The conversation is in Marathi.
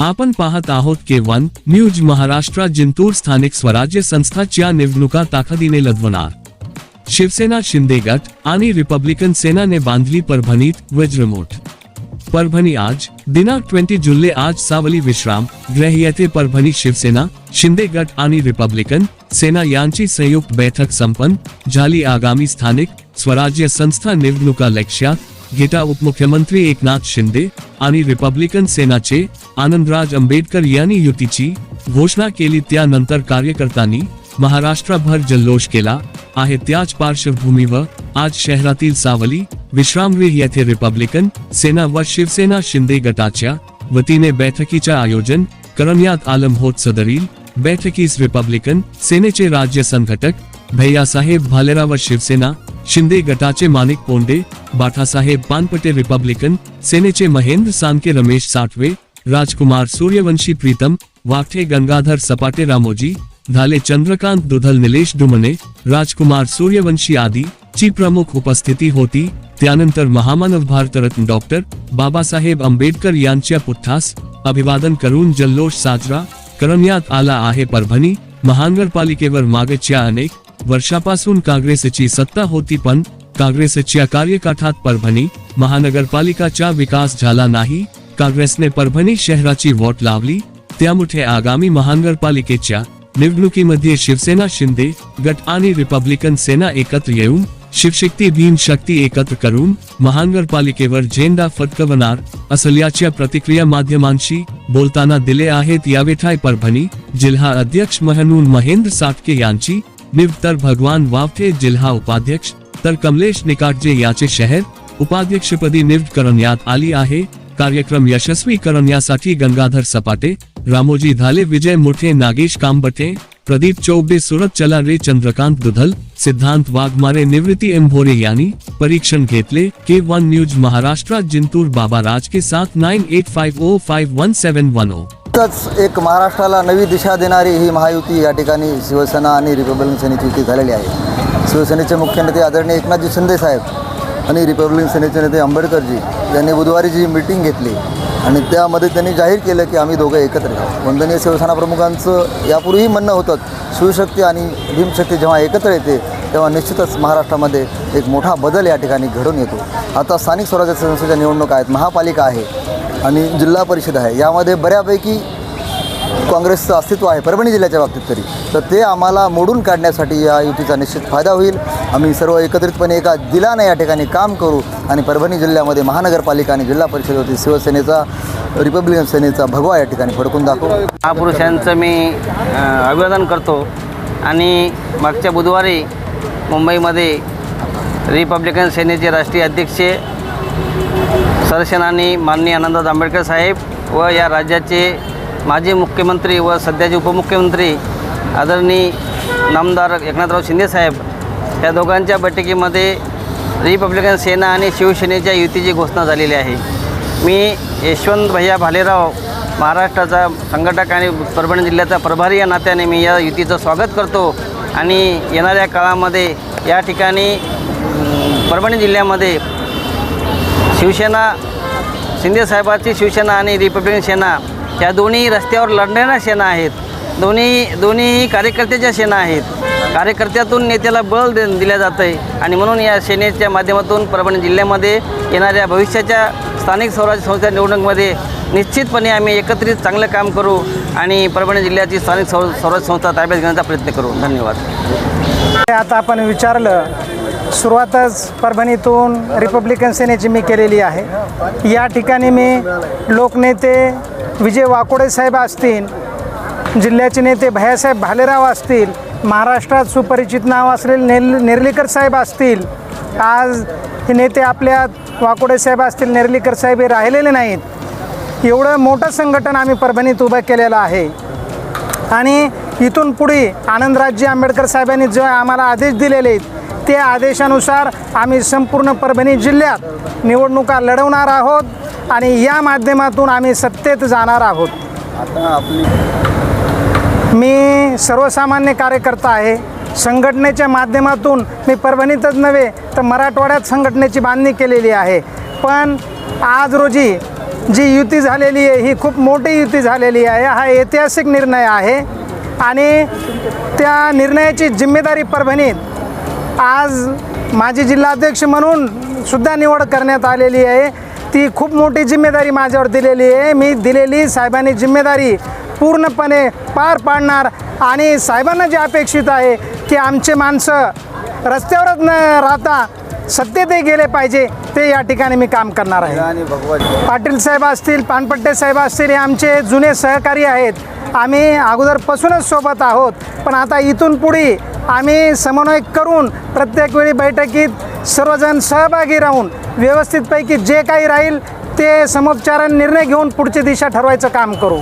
आपण पाहत आहोत के वन न्यूज महाराष्ट्रात जिंतूर स्थानिक स्वराज्य संस्थाच्या निवडणुका ताकदीने लढवणार. शिवसेना शिंदे गट आणि रिपब्लिकन सेनाने बांधली परभणीत वज्रमूठ परभणी आज दिनांक ट्वेंटी जुलै आज सावली विश्राम गृह येथे परभणी शिवसेना शिंदे गट आणि रिपब्लिकन सेना यांची संयुक्त बैठक संपन्न झाली. आगामी स्थानिक स्वराज्य संस्था निवडणुका लक्षात घेता उपमुख्यमंत्री एकनाथ शिंदे आणि रिपब्लिकन सेनाचे आनंदराज आंबेडकर यांनी युतीची घोषणा केली. त्यानंतर कार्यकर्त्यांनी महाराष्ट्रभर जल्लोष केला आहे. त्याच पार्श्वभूमीवर आज शहरातील सावली विश्रामगृह येथे रिपब्लिकन सेना व शिवसेना शिंदे गटाच्या वतीने बैठकीचे आयोजन करण्यात आलं. होत सदरील बैठकीस रिपब्लिकन सेनेचे राज्य संघटक भैयासाहेब भालेराव व शिवसेना शिंदे गटाचे माणिक पोंडे बाठासाहेब पानपटे रिपब्लिकन सेनेचे महेंद्र सानके रमेश साठवे राजकुमार सूर्यवंशी प्रीतम वाठे गंगाधर सपाटे रामोजी धाले चंद्रकांत दुधल निलेश डुमने राजकुमार सूर्यवंशी आदी ची प्रमुख उपस्थिती होती. त्यानंतर महामानव भारतरत्न डॉक्टर बाबासाहेब आंबेडकर यांच्या पुठ्ठास अभिवादन करून जल्लोष साजरा. करण्यात आला आहे परभणी महानगरपालिकेवर मागच्या अनेक वर्षापासून काँग्रेसची सत्ता होती पण काँग्रेसच्या कार्यकाठात परभणी महानगरपालिकाचा विकास झाला नाही. काँग्रेसने परभणी शहराची वोट लावली. त्यामुळे आगामी महानगरपालिकेच्या निवडणुकीमध्ये शिवसेना शिंदे गट आणि रिपब्लिकन सेना एकत्र येऊन शिवशक्ती भीम शक्ती एकत्र करून महानगरपालिकेवर झेंडा फटकवणार असल्याच्या प्रतिक्रिया माध्यमांशी बोलताना दिले आहेत. यावेठाय परभणी जिल्हा अध्यक्ष म्हणून महेंद्र साटके यांची निवड तर भगवान वावठे जिल्हा उपाध्यक्ष तर कमलेश निकाटजे याचे शहर उपाध्यक्षपदी निवड करण्यात आली आहे. कार्यक्रम यशस्वी करण्यासाठी गंगाधर सपाटे रामोजी धाले विजय मुठे नागेश कांबटे प्रदीप चौबे सुरत चला रे चंद्रकांत दुधल सिद्धांत वाघमारे निवृत्ती एम्भोरे यांनी परीक्षण घेतले. के वन न्यूज महाराष्ट्रात जिंतूर बाबा राज के साथ nine eight five O five one seven one O. नुकतंच एक महाराष्ट्राला नवी दिशा देणारी ही महायुती या ठिकाणी शिवसेना आणि रिपब्लिकन सेनेची युती झालेली आहे. शिवसेनेचे मुख्य नेते आदरणीय एकनाथजी शिंदे साहेब आणि रिपब्लिकन सेनेचे नेते आंबेडकरजी यांनी बुधवारी जी मीटिंग घेतली आणि त्यामध्ये त्यांनी जाहीर केलं की आम्ही दोघं एकत्र येऊ. वंदनीय शिवसेना प्रमुखांचं यापूर्वीही म्हणणं होतं शिवशक्ती आणि भीमशक्ती जेव्हा एकत्र येते तेव्हा निश्चितच महाराष्ट्रामध्ये एक मोठा बदल या ठिकाणी घडून येतो. आता स्थानिक स्वराज्य संस्थेच्या निवडणुका आहेत महापालिका आहे. आणि जिल्हा परिषद आहे. यामध्ये बऱ्यापैकी काँग्रेसचं अस्तित्व आहे. परभणी जिल्ह्याच्या बाबतीत तरी. तर ते आम्हाला मोडून काढण्यासाठी या युतीचा निश्चित फायदा होईल. आम्ही सर्व एकत्रितपणे एका दिलानं या ठिकाणी काम करू आणि परभणी जिल्ह्यामध्ये महानगरपालिका आणि जिल्हा परिषदेवरती शिवसेनेचा रिपब्लिकन सेनेचा भगवा या ठिकाणी फडकून दाखवू. महापुरुषांचं मी अभिवादन करतो. आणि मागच्या बुधवारी मुंबईमध्ये रिपब्लिकन सेनेचे राष्ट्रीय अध्यक्ष सरसेनानी माननीय आनंदराज आंबेडकर साहेब व या राज्याचे माजी मुख्यमंत्री व सध्याचे उपमुख्यमंत्री आदरणीय नामदार एकनाथराव शिंदेसाहेब या दोघांच्या बैठकीमध्ये रिपब्लिकन सेना आणि शिवसेनेच्या युतीची घोषणा झालेली आहे. मी यशवंत भैया भालेराव महाराष्ट्राचा संघटक आणि परभणी जिल्ह्याचा प्रभारी या नात्याने मी या युतीचं स्वागत करतो आणि येणाऱ्या काळामध्ये या ठिकाणी परभणी जिल्ह्यामध्ये शिवसेना शिंदेसाहेबांची शिवसेना आणि रिपब्लिकन सेना या दोन्ही रस्त्यावर लढणाऱ्या सेना आहेत. दोन्ही दोन्ही कार्यकर्त्याच्या सेना आहेत. कार्यकर्त्यातून नेत्याला बळ दे दिल्या जातं आहे आणि म्हणून या सेनेच्या माध्यमातून परभणी जिल्ह्यामध्ये येणाऱ्या भविष्याच्या स्थानिक स्वराज्य संस्था निवडणुकीमध्ये निश्चितपणे आम्ही एकत्रित चांगलं काम करू आणि परभणी जिल्ह्याची स्थानिक स्व स्वराज्य संस्था ताब्यात घेण्याचा प्रयत्न करू. धन्यवाद. आता आपण विचारलं सुरुवातच परभणीतून रिपब्लिकन सेनेची मी केलेली आहे. या ठिकाणी मी लोकनेते विजय वाकोडे साहेब असतील जिल्ह्याचे नेते भैयासाहेब भालेराव असतील महाराष्ट्रात सुपरिचित नाव असलेले नेल नेर्लीकर साहेब असतील आज हे नेते आपल्या वाकोडे साहेब असतील नेर्लीकर साहेब हे राहिलेले नाहीत. एवढं मोठं संघटन आम्ही परभणीत उभं केलेलं आहे. आणि इथून पुढे आनंदराजजी आंबेडकर साहेबांनी जे आम्हाला आदेश दिलेले आहेत त्या आदेशानुसार आम्ही संपूर्ण परभणी जिल्ह्यात निवडणुका लढवणार आहोत आणि या माध्यमातून आम्ही सत्तेत जाणार आहोत. आता आपली मी सर्वसामान्य कार्यकर्ता आहे. संघटनेच्या माध्यमातून मी परभणीतच नव्हे तर मराठवाड्यात संघटनेची बांधणी केलेली आहे. पण आज रोजी जी युती झालेली आहे ही खूप मोठी युती झालेली आहे. हा ऐतिहासिक निर्णय आहे. आणि त्या निर्णयाची जिम्मेदारी परभणीत आज माझी जिल्हाध्यक्ष म्हणून सुद्धा निवड करण्यात आलेली आहे. ती खूप मोठी जिम्मेदारी माझ्यावर दिलेली आहे. मी दिलेली साहेबांनी जिम्मेदारी पूर्णपणे पार पाडणार आणि साहेबांना जे अपेक्षित आहे की आमचे माणसं रस्त्यावरच न राहता सत्तेतही गेले पाहिजे ते या ठिकाणी मी काम करणार आहे. पाटील साहेब असतील पानपट्टे साहेब असतील हे आमचे जुने सहकारी आहेत. आम्ही अगोदरपासूनच सोबत आहोत. पण आता इथून पुढे आम्ही समन्वय करून प्रत्येक वेळी बैठकीत सर्वजण सहभागी राहून व्यवस्थितपैकी जे काही राहील ते समोपचारान निर्णय घेऊन पुढची दिशा ठरवायचं काम करू.